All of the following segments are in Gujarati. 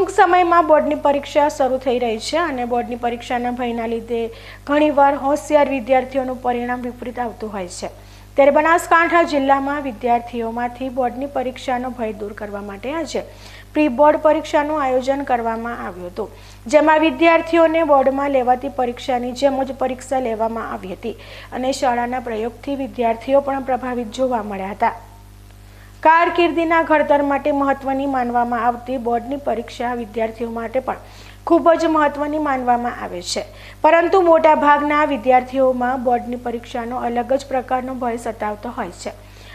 ટૂંક સમયમાં બોર્ડની પરીક્ષા શરૂ થઈ રહી છે અને બોર્ડની પરીક્ષાના ભયના લીધે ઘણીવાર હોશિયાર વિદ્યાર્થીઓનું પરિણામ વિપરીત આવતું હોય છે. ત્યારે બનાસકાંઠા જિલ્લામાં વિદ્યાર્થીઓમાંથી બોર્ડની પરીક્ષાનો ભય દૂર કરવા માટે આજે પ્રી બોર્ડ પરીક્ષાનું આયોજન કરવામાં આવ્યું હતું. જેમાં વિદ્યાર્થીઓને બોર્ડમાં લેવાતી પરીક્ષાની જેમ જ પરીક્ષા લેવામાં આવી હતી અને શાળાના પ્રયોગથી વિદ્યાર્થીઓ પણ પ્રભાવિત જોવા મળ્યા હતા. કારકિર્દીના ઘડતર માટે મહત્વની માનવામાં આવતી બોર્ડની પરીક્ષા વિદ્યાર્થીઓ માટે પણ ખૂબ જ મહત્વની માનવામાં આવે છે. પરંતુ મોટાભાગના વિદ્યાર્થીઓમાં બોર્ડની પરીક્ષાનો અલગ જ પ્રકારનો ભય સતાવતો હોય છે.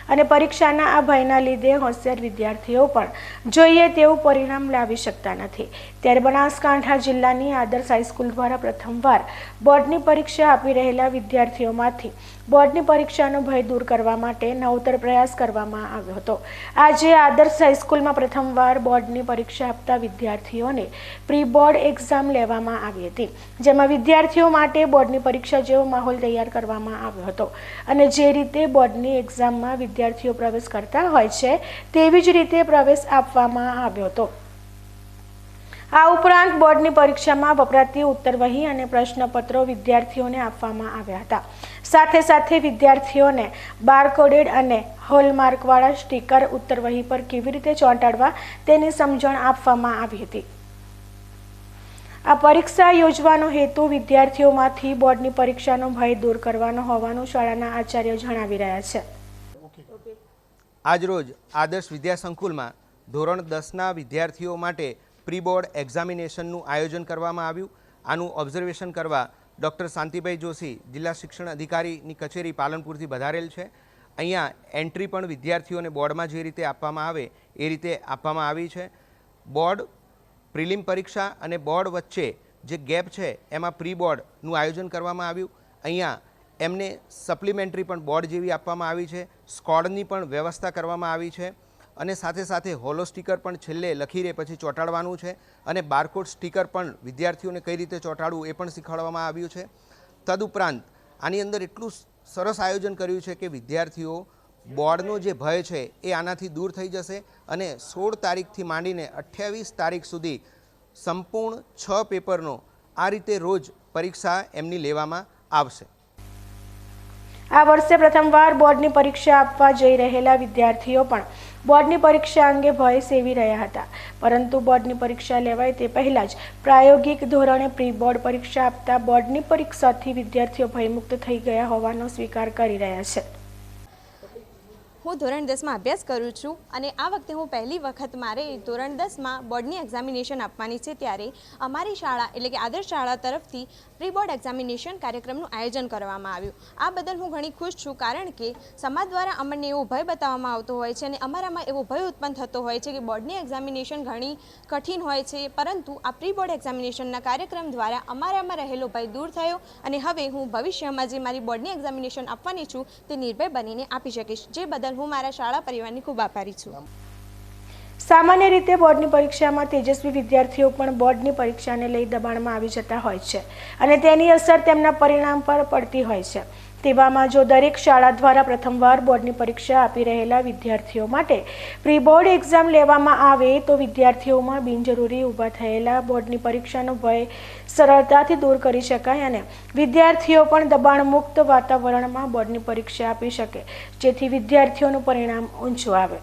અને પરીક્ષાના આ ભયના લીધે હોશિયાર વિદ્યાર્થીઓ પણ જોઈએ તેવું પરિણામ લાવી શકતા નથી. ત્યારે બનાસકાંઠા જિલ્લાની આદર્શ હાઈસ્કૂલ દ્વારા પ્રથમવાર બોર્ડની પરીક્ષા આપી રહેલા વિદ્યાર્થીઓમાંથી બોર્ડની પરીક્ષાનો ભય દૂર કરવા માટે નવતર પ્રયાસ કરવામાં આવ્યો હતો. આજે આદર્શ હાઈસ્કૂલમાં પ્રથમવાર બોર્ડની પરીક્ષા આપતા વિદ્યાર્થીઓને પ્રી બોર્ડ એક્ઝામ લેવામાં આવી હતી, જેમાં વિદ્યાર્થીઓ માટે બોર્ડની પરીક્ષા જેવો માહોલ તૈયાર કરવામાં આવ્યો હતો અને જે રીતે બોર્ડની એક્ઝામમાં વિદ્યાર્થીઓ પ્રવેશ કરતા હોય છે, તેવી જ રીતે પ્રવેશ આપવામાં આવ્યો હતો. આ ઉપરાંત બોર્ડની પરીક્ષામાં વપરાતી ઉત્તરવહી અને પ્રશ્નપત્રો વિદ્યાર્થીઓને આપવામાં આવ્યા હતા. સાથે સાથે વિદ્યાર્થીઓને બારકોડેડ અને હોલમાર્કવાળા સ્ટીકર ઉત્તરવહી પર કેવી રીતે ચોંટાડવા તેની સમજણ આપવામાં આવી હતી. આ પરીક્ષા યોજવાનો હેતુ વિદ્યાર્થીઓમાંથી બોર્ડની પરીક્ષાનો ભય દૂર કરવાનો હોવાનું શાળાના આચાર્ય જણાવી રહ્યા છે. આજરોજ આદર્શ વિદ્યા સંકુલમાં ધોરણ દસના વિદ્યાર્થીઓ માટે પ્રી બોર્ડ એક્ઝામિનેશનનું આયોજન કરવામાં આવ્યું. આનું ઓબ્ઝર્વેશન કરવા ડૉક્ટર શાંતિભાઈ જોશી જિલ્લા શિક્ષણ અધિકારીની કચેરી પાલનપુરથી વધારેલ છે. અહીંયા એન્ટ્રી પણ વિદ્યાર્થીઓને બોર્ડમાં જે રીતે આપવામાં આવે એ રીતે આપવામાં આવી છે. બોર્ડ પ્રિલિમ પરીક્ષા અને બોર્ડ વચ્ચે જે ગેપ છે એમાં પ્રી બોર્ડનું આયોજન કરવામાં આવ્યું. અહીંયા એમને સપ્લિમેન્ટરી પણ બોર્ડ જેવી આપવામાં આવી છે, સ્કોડની પણ વ્યવસ્થા કરવામાં આવી છે અને સાથે સાથે હોલો સ્ટીકર પણ છેલ્લે લખી રહે પછી ચોંટાડવાનું છે અને બારકોડ સ્ટીકર પણ વિદ્યાર્થીઓને કઈ રીતે ચોંટાડવું એ પણ શીખવાડવામાં આવ્યું છે. તદુપરાંત આની અંદર એટલું સરસ આયોજન કર્યું છે કે વિદ્યાર્થીઓ બોર્ડનો જે ભય છે એ આનાથી દૂર થઈ જશે અને સોળ તારીખથી માંડીને અઠ્યાવીસ તારીખ સુધી સંપૂર્ણ છ પેપરનો આ રીતે રોજ પરીક્ષા એમની લેવામાં આવશે. આ વર્ષે પ્રથમવાર બોર્ડની પરીક્ષા આપવા જઈ રહેલા વિદ્યાર્થીઓ પણ બોર્ડની પરીક્ષા અંગે ભય સેવી રહ્યા હતા. પરંતુ બોર્ડની પરીક્ષા લેવાય તે પહેલાં જ પ્રાયોગિક ધોરણે પ્રી બોર્ડ પરીક્ષા આપતા બોર્ડની પરીક્ષાથી વિદ્યાર્થીઓ ભયમુક્ત થઈ ગયા હોવાનો સ્વીકાર કરી રહ્યા છે. હું ધોરણ દસમાં અભ્યાસ કરું છું અને આ વખતે હું પહેલી વખત મારે ધોરણ દસમાં બોર્ડની એક્ઝામિનેશન આપવાની છે ત્યારે અમારી શાળા એટલે કે આદર્શ શાળા તરફથી પ્રી બોર્ડ એક્ઝામિનેશન કાર્યક્રમનું આયોજન કરવામાં આવ્યું. આ બદલ હું ઘણી ખુશ છું કારણ કે સમાજ દ્વારા અમને એવો ભય બતાવવામાં આવતો હોય છે અને અમારામાં એવો ભય ઉત્પન્ન થતો હોય છે કે બોર્ડની એક્ઝામિનેશન ઘણી કઠિન હોય છે, પરંતુ આ પ્રી બોર્ડ એક્ઝામિનેશનના કાર્યક્રમ દ્વારા અમારામાં રહેલો ભય દૂર થયો અને હવે હું ભવિષ્યમાં જે મારી બોર્ડની એક્ઝામિનેશન આપવાની છું તે નિર્ભય બનીને આપી શકીશ. જે હું મારા શાળા પરિવારની ખૂબ આભારી છું. સામાન્ય રીતે બોર્ડની પરીક્ષામાં તેજસ્વી વિદ્યાર્થીઓ પણ બોર્ડની પરીક્ષાને લઈ દબાણમાં આવી જતા હોય છે અને તેની અસર તેમના પરિણામ પર પડતી હોય છે. તેવામાં જો દરેક શાળા દ્વારા પ્રથમવાર બોર્ડની પરીક્ષા આપી રહેલા વિદ્યાર્થીઓ માટે પ્રી બોર્ડ એક્ઝામ લેવામાં આવે તો વિદ્યાર્થીઓમાં બિનજરૂરી ઊભા થયેલા બોર્ડની પરીક્ષાનો ભય સરળતાથી દૂર કરી શકાય અને વિદ્યાર્થીઓ પણ દબાણમુક્ત વાતાવરણમાં બોર્ડની પરીક્ષા આપી શકે, જેથી વિદ્યાર્થીઓનું પરિણામ ઊંચું આવે.